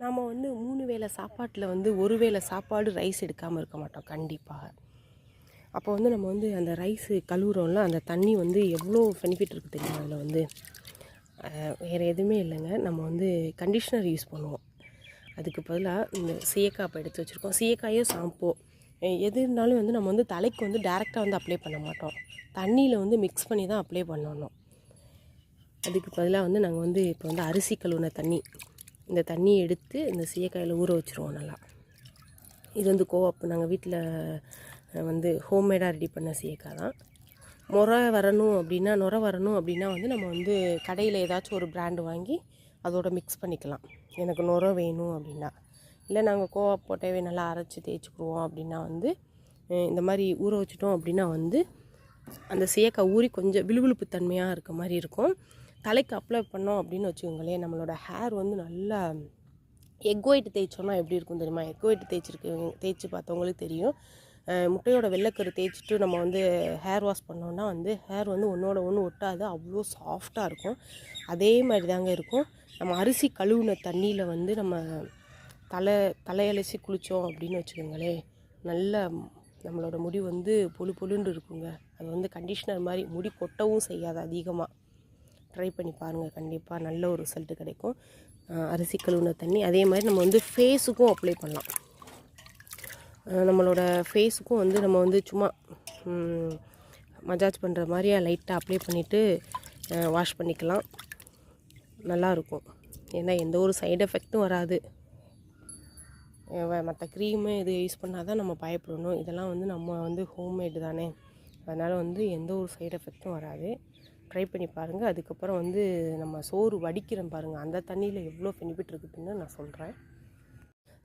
நாம் வந்து மூணு வேளை சாப்பாட்டில் வந்து ஒரு வேளை சாப்பாடு ரைஸ் எடுக்காமல் இருக்க மாட்டோம். கண்டிப்பாக அப்போ வந்து நம்ம வந்து அந்த ரைஸு கழுவுறோம்ல அந்த தண்ணி வந்து எவ்வளோ பெனிஃபிட் இருக்குது தெரியுமா? அதில் வந்து வேறு எதுவுமே இல்லைங்க. நம்ம வந்து கண்டிஷ்னர் யூஸ் பண்ணுவோம். அதுக்கு பதிலாக இந்த சீயக்காய் இப்போ எடுத்து வச்சுருக்கோம். சீயக்காயோ ஷாம்போ எது இருந்தாலும் வந்து நம்ம வந்து தலைக்கு வந்து டேரெக்டாக வந்து அப்ளை பண்ண மாட்டோம். தண்ணியில் வந்து மிக்ஸ் பண்ணி தான் அப்ளை பண்ணணும். அதுக்கு பதிலாக வந்து நாங்கள் வந்து இப்போ வந்து அரிசி கழுவுன தண்ணி இந்த தண்ணியை எடுத்து இந்த சீயக்காயில் ஊற வச்சுருவோம் நல்லா. இது வந்து கோவப்பு நாங்கள் வீட்டில் வந்து ஹோம்மேடாக ரெடி பண்ண சீயக்காய் தான். முறை வரணும் அப்படின்னா நுர வரணும் அப்படின்னா வந்து நம்ம வந்து கடையில் ஏதாச்சும் ஒரு பிராண்டு வாங்கி அதோட மிக்ஸ் பண்ணிக்கலாம். எனக்கு நுர வேணும் அப்படின்னா. இல்லை நாங்கள் கோவா போட்டவே நல்லா அரைச்சி தேய்ச்சிக்குருவோம் அப்படின்னா வந்து இந்த மாதிரி ஊற வச்சிட்டோம் அப்படின்னா வந்து அந்த சீயக்காய் ஊறி கொஞ்சம் விழுவிழுப்பு தன்மையாக இருக்க மாதிரி இருக்கும். தலைக்கு அப்ளை பண்ணோம் அப்படின்னு வச்சுக்கோங்களேன் நம்மளோட ஹேர் வந்து நல்லா எக் ஒயிட் தேய்ச்சோன்னா எப்படி இருக்கும் தெரியுமா? எக் ஒயிட் தேய்ச்சிருக்கு தேய்ச்சி பார்த்தவங்களுக்கு தெரியும். முட்டையோட வெள்ளைக்கரு தேய்ச்சிட்டு நம்ம வந்து ஹேர் வாஷ் பண்ணோம்னா வந்து ஹேர் வந்து ஒன்றோட ஒன்று ஒட்டாது அவ்வளோ சாஃப்டாக இருக்கும். அதே மாதிரி தாங்க இருக்கும். நம்ம அரிசி கழுவுன தண்ணியில் வந்து நம்ம தலை தலையலசி குளித்தோம் அப்படின்னு வச்சுக்கோங்களேன் நல்ல நம்மளோட முடி வந்து பொழு பொழுன்னு இருக்குங்க. அது வந்து கண்டிஷ்னர் மாதிரி முடி கொட்டவும் செய்யாது அதிகமாக ட்ரை பண்ணி பாருங்கள் கண்டிப்பாக நல்ல ஒரு ரிசல்ட்டு கிடைக்கும். அரிசி கழுவுன தண்ணி. அதே மாதிரி நம்ம வந்து ஃபேஸுக்கும் அப்ளை பண்ணலாம். நம்மளோட ஃபேஸுக்கும் வந்து நம்ம வந்து சும்மா மஜாஜ் பண்ணுற மாதிரியே லைட்டாக அப்ளை பண்ணிவிட்டு வாஷ் பண்ணிக்கலாம். நல்லாயிருக்கும் ஏன்னா எந்த ஒரு சைடு எஃபெக்ட்டும் வராது. மற்ற க்ரீமு இது யூஸ் பண்ணால் தான் நம்ம பயப்படணும். இதெல்லாம் வந்து நம்ம வந்து ஹோம்மேடு தானே. அதனால் வந்து எந்த ஒரு சைடு எஃபெக்ட்டும் வராது. ட்ரை பண்ணி பாருங்கள் அதுக்கப்புறம் வந்து நம்ம சோறு வடிக்கிறோம் பாருங்கள் அந்த தண்ணியில் எவ்வளோ பெனிஃபிட் இருக்குதுன்னு நான் சொல்கிறேன்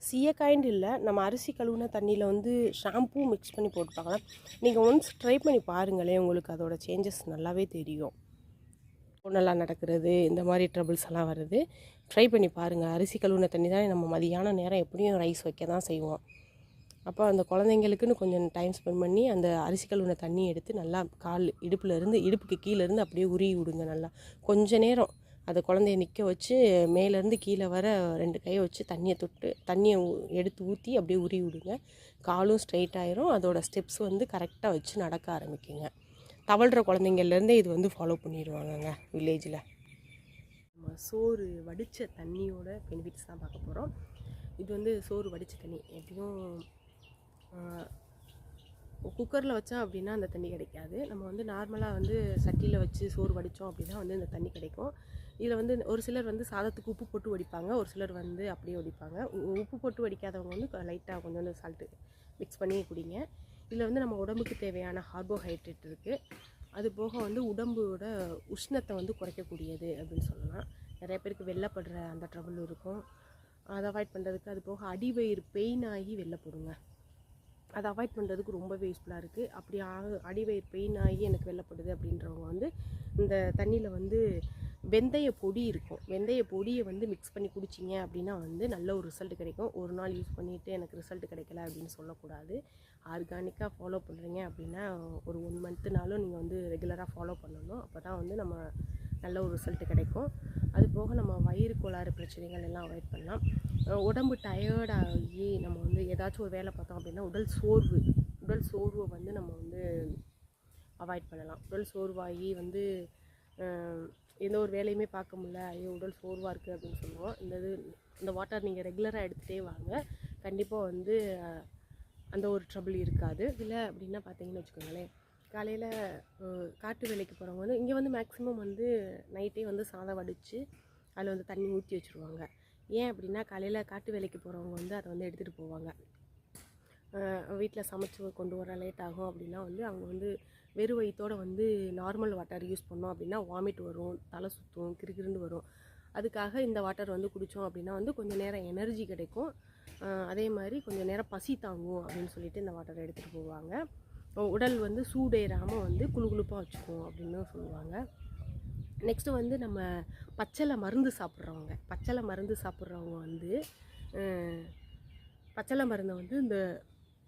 சீயக்காயின்னு இல்லை நம்ம அரிசி கழுவுன தண்ணியில் வந்து ஷாம்பூ மிக்ஸ் பண்ணி போட்டுப்பாங்க. நீங்கள் ஒன்ஸ் ட்ரை பண்ணி பாருங்களேன் உங்களுக்கு அதோட சேஞ்சஸ் நல்லாவே தெரியும். நல்லா நடக்கிறது இந்த மாதிரி ட்ரபிள்ஸ் எல்லாம் வருது. ட்ரை பண்ணி பாருங்கள் அரிசி கழுவுன தண்ணி தான் நம்ம மதியான நேரம் எப்படியும் ரைஸ் வைக்க தான் செய்வோம். அப்போ அந்த குழந்தைங்களுக்குன்னு கொஞ்சம் டைம் ஸ்பெண்ட் பண்ணி அந்த அரிசி கழுவின தண்ணி எடுத்து நல்லா கால் இடுப்புலேருந்து இடுப்புக்கு கீழே இருந்து அப்படியே உருகி விடுங்க நல்லா. கொஞ்ச நேரம் அதை குழந்தைய நிற்க வச்சு மேலேருந்து கீழே வர ரெண்டு கையை வச்சு தண்ணியை தொட்டு தண்ணியை எடுத்து ஊற்றி அப்படியே உருவி விடுங்க. காலும் ஸ்ட்ரைட் ஆயிரும். அதோட ஸ்டெப்ஸ் வந்து கரெக்டாக வச்சு நடக்க ஆரம்பிக்குங்க. தவழ்கிற குழந்தைங்கள்லேருந்தே இது வந்து ஃபாலோ பண்ணிடுவாங்கங்க வில்லேஜில் நம்ம சோறு வடித்த தண்ணியோட பெனிஃபிட்ஸ் தான் பார்க்க போகிறோம் இது வந்து சோறு வடித்த தண்ணி. எப்படியும் குக்கரில் வச்சா அப்படின்னா அந்த தண்ணி கிடைக்காது. நம்ம வந்து நார்மலாக வந்து சட்டியில் வச்சு சோறு வடித்தோம் அப்படின்னா வந்து இந்த தண்ணி கிடைக்கும். இதில் வந்து ஒரு சிலர் வந்து சாதத்துக்கு உப்பு போட்டு வடிப்பாங்க. ஒரு சிலர் வந்து அப்படியே வடிப்பாங்க. உ- உப்பு போட்டு வடிக்காதவங்க வந்து லைட்டாக கொஞ்சோண்டு சால்ட்டு மிக்ஸ் பண்ணி குடிங்க. இதில் வந்து நம்ம உடம்புக்கு தேவையான கார்போஹைட்ரேட் இருக்குது அது போக வந்து உடம்போட உஷ்ணத்தை வந்து குறைக்கக்கூடியது அப்படின்னு சொல்லலாம். நிறைய பேருக்கு வெள்ளப்படுற அந்த ட்ரபிள் இருக்கும். அதை அவாய்ட் பண்ணுறதுக்கு அது போக அடிவயிறு பெயின் ஆகி வெள்ளப்படுங்க அதை அவாய்ட் பண்ணுறதுக்கு ரொம்பவே யூஸ்ஃபுல்லாக இருக்குது அப்படி ஆக அடிவயிறு பெயின் ஆகி எனக்கு வெள்ளப்படுது அப்படின்றவங்க வந்து இந்த தண்ணியில் வந்து வெந்தய பொடி இருக்கும். வெந்தய பொடியை வந்து மிக்ஸ் பண்ணி குடிச்சிங்க அப்படின்னா வந்து நல்ல ஒரு ரிசல்ட் கிடைக்கும். ஒரு நாள் யூஸ் பண்ணிவிட்டு எனக்கு ரிசல்ட் கிடைக்கல அப்படின்னு சொல்லக்கூடாது. ஆர்கானிக்காக ஃபாலோ பண்ணுறீங்க அப்படின்னா ஒரு ஒன் மந்த்துனாலும் நீங்கள் வந்து ரெகுலராக ஃபாலோ பண்ணணும். அப்போ தான் வந்து நம்ம நல்ல ஒரு ரிசல்ட் கிடைக்கும். அது போக நம்ம வயிறு கோளாறு பிரச்சனைகள் எல்லாம் அவாய்ட் பண்ணலாம். உடம்பு டயர்டாகி நம்ம வந்து ஏதாச்சும் ஒரு வேலை பார்த்தோம் அப்படின்னா உடல் சோர்வு உடல் சோர்வை வந்து நம்ம வந்து அவாய்ட் பண்ணலாம். உடல் சோர்வாகி வந்து எந்த ஒரு வேலையுமே பார்க்க முடியல. ஐயோ உடல் சோர்வாக இருக்குது அப்படின்னு சொல்லுவோம். இந்த இது இந்த வாட்டர் நீங்கள் ரெகுலராக எடுத்துகிட்டே வாங்க. கண்டிப்பாக வந்து அந்த ஒரு ட்ரபிள் இருக்காது. இல்லை அப்படின்னா பார்த்தீங்கன்னு வச்சுக்கோங்களேன் காலையில் காட்டு வேலைக்கு போகிறவங்க வந்து இங்கே வந்து மேக்ஸிமம் வந்து நைட்டே வந்து சாதம் வடித்து அதில் வந்து தண்ணி ஊற்றி வச்சுருவாங்க. ஏன் அப்படின்னா காலையில் காட்டு வேலைக்கு போகிறவங்க வந்து அதை வந்து எடுத்துகிட்டு போவாங்க. வீட்டில் சமைச்சு கொண்டு வர லேட் ஆகும் அப்படின்னா வந்து அவங்க வந்து வெறும் வயிற்றோடு வந்து நார்மல் வாட்டர் யூஸ் பண்ணோம் அப்படின்னா வாமிட் வரும் தலை சுற்றும் கிறுகிறுன்னு வரும். அதுக்காக இந்த வாட்டர் வந்து குடித்தோம் அப்படின்னா வந்து கொஞ்சம் நேரம் எனர்ஜி கிடைக்கும். அதே மாதிரி கொஞ்சம் நேரம் பசி தாங்கும் அப்படின்னு சொல்லிட்டு இந்த வாட்டரை எடுத்துகிட்டு போவாங்க. உடல் வந்து சூடேறாமல் வந்து குழுகுழுப்பாக வச்சுக்கும் அப்படின்னு சொல்லுவாங்க. நெக்ஸ்ட்டு வந்து நம்ம பச்சளை மருந்து சாப்பிட்றவங்க. பச்சளை மருந்து சாப்பிட்றவங்க வந்து பச்சலை பச்சளை மருந்தை வந்து இந்த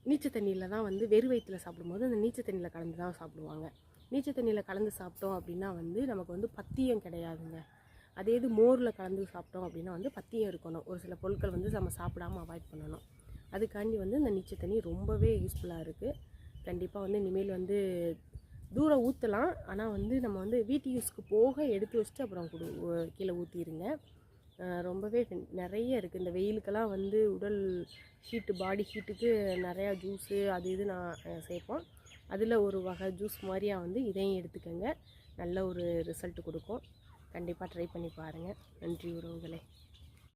நீச்சல் தண்ணியில் தான் வந்து வெறு வயிற்றில் சாப்பிடும்போது அந்த நீச்சல் தண்ணியில் கலந்து தான் சாப்பிடுவாங்க. நீச்சல் தண்ணியில் கலந்து சாப்பிட்டோம் அப்படின்னா வந்து நமக்கு வந்து பத்தியம் கிடையாதுங்க. அதே இது மோரில் கலந்து சாப்பிட்டோம் அப்படின்னா வந்து பத்தியம் இருக்கணும். ஒரு சில பொருட்கள் வந்து நம்ம சாப்பிடாம அவாய்ட் பண்ணணும். அதுக்காண்டி வந்து இந்த நீச்சல் தண்ணி ரொம்பவே யூஸ்ஃபுல்லாக இருக்குது கண்டிப்பாக வந்து இனிமேல் வந்து தூரம் ஊற்றலாம் ஆனால் வந்து நம்ம வந்து வீட்டு யூஸ்க்கு போக எடுத்து வச்சுட்டு அப்புறம் கொடு கீழே ஊற்றிடுங்க ரொம்பவே நிறைய இருக்குது இந்த வெயிலுக்கெல்லாம் வந்து உடல் ஹீட்டு பாடி ஹீட்டுக்கு நிறையா ஜூஸு அது இது நான் சேர்ப்போம். அதில் ஒரு வகை ஜூஸ் மாதிரியாக வந்து இதையும் எடுத்துக்கோங்க. நல்ல ஒரு ரிசல்ட் கொடுக்கும். கண்டிப்பாக ட்ரை பண்ணி பாருங்கள் நன்றி உறவுகளே.